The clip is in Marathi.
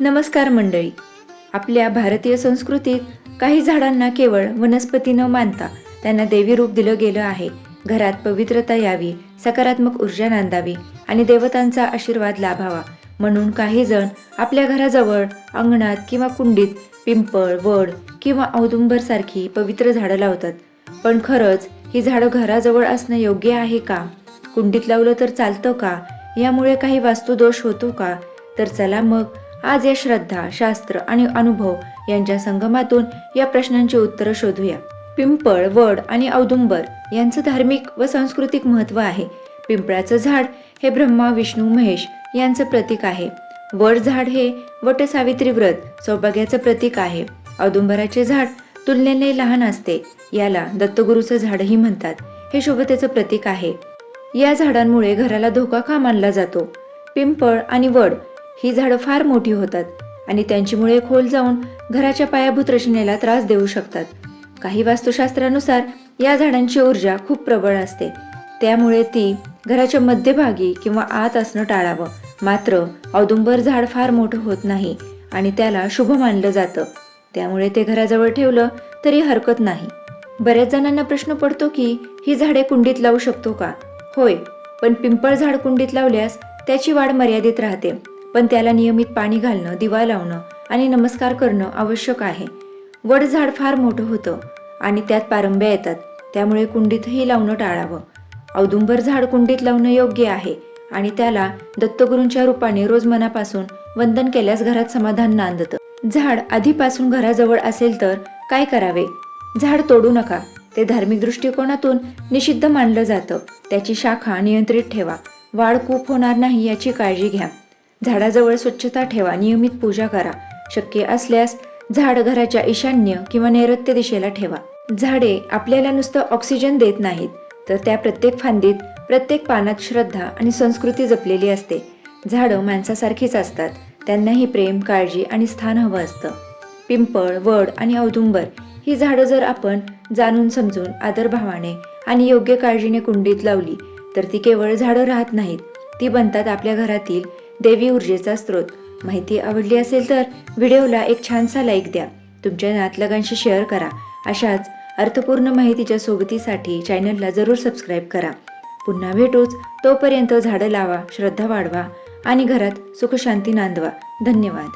नमस्कार मंडळी. आपल्या भारतीय संस्कृतीत काही झाडांना केवळ वनस्पती न मानता त्यांना देवी रूप दिलं गेलं आहे. घरात पवित्रता यावी सकारात्मक ऊर्जा नांदावी आणि देवतांचा आशीर्वाद लाभावा. म्हणून काही जण आपल्या घराजवळ अंगणात किंवा कुंडीत पिंपळ वड किंवा औदुंबर सारखी पवित्र झाडं लावतात. पण खरंच ही झाडं घराजवळ असणं योग्य आहे का? कुंडीत लावलं तर चालतं का? यामुळे काही वास्तुदोष होतो का? तर चला मग आज या श्रद्धा शास्त्र आणि अनुभव यांच्या संगमातून या प्रश्नांची उत्तरं शोधूया. पिंपळ वड आणि औदुंबर यांचं धार्मिक व सांस्कृतिक महत्त्व आहे. पिंपळाचं झाड हे ब्रह्मा विष्णू महेश यांचं प्रतीक आहे. वड झाड हे वट सावित्री व्रत सौभाग्याचं प्रतीक आहे. औदुंबराचे झाड तुलनेने लहान असते. याला दत्तगुरूचं झाडही म्हणतात. हे शुभतेचं प्रतीक आहे. या झाडांमुळे घराला धोका का मानला जातो? पिंपळ आणि वड ही झाडं फार मोठी होतात आणि त्यांची मुळे खोल जाऊन घराच्या पायाभूत रचनेला त्रास देऊ शकतात. काही वास्तुशास्त्रानुसार या झाडांची ऊर्जा खूप प्रबळ असते. त्यामुळे ती घराच्या मध्यभागी किंवा आत असणं टाळावं. मात्र औदुंबर झाड फार मोठं होत नाही आणि त्याला शुभ मानलं जातं. त्यामुळे ते घराजवळ ठेवलं तरी हरकत नाही. बऱ्याच जणांना प्रश्न पडतो की ही झाडे कुंडीत लावू शकतो का? होय पण पिंपळ झाड कुंडीत लावल्यास त्याची वाढ मर्यादित राहते. पण त्याला नियमित पाणी घालणं दिवा लावणं आणि नमस्कार करणं आवश्यक आहे. वड झाड फार मोठं होतं आणि त्यात पारंब्या येतात. त्यामुळे कुंडीतही लावणं टाळावं. औदुंबर झाड कुंडीत लावणं योग्य आहे आणि त्याला दत्तगुरूंच्या रूपाने रोज मनापासून वंदन केल्यास घरात समाधान नांदतं. झाड आधीपासून घराजवळ असेल तर काय करावे? झाड तोडू नका. ते धार्मिक दृष्टिकोनातून निषिद्ध मानलं जातं. त्याची शाखा नियंत्रित ठेवा. वाढ खूप होणार नाही याची काळजी घ्या. झाडाजवळ स्वच्छता ठेवा नियमित पूजा करा. शक्य असल्यास झाड घराच्या ईशान्य किंवा नैऋत्य दिशेला ठेवा. झाडे आपल्याला नुसतं ऑक्सिजन देत नाहीत तर त्या प्रत्येक फांदीत प्रत्येक पानात श्रद्धा आणि संस्कृती जपलेली असते. झाडं माणसासारखीच असतात त्यांनाही प्रेम काळजी आणि स्थान हवं असतं. पिंपळ वड आणि औदुंबर ही झाडं जर आपण जाणून समजून आदरभावाने आणि योग्य काळजीने कुंडीत लावली तर ती केवळ झाडं राहत नाहीत ती बनतात आपल्या घरातील देवी ऊर्जेचा स्रोत. माहिती आवडली असेल तर व्हिडिओला एक छानसा लाईक द्या. तुमच्या नातलगांशी शेअर करा. अशाच अर्थपूर्ण माहितीच्या सोबतीसाठी चॅनलला जरूर सबस्क्राईब करा. पुन्हा भेटूच. तोपर्यंत झाडं लावा श्रद्धा वाढवा आणि घरात सुखशांती नांदवा. धन्यवाद.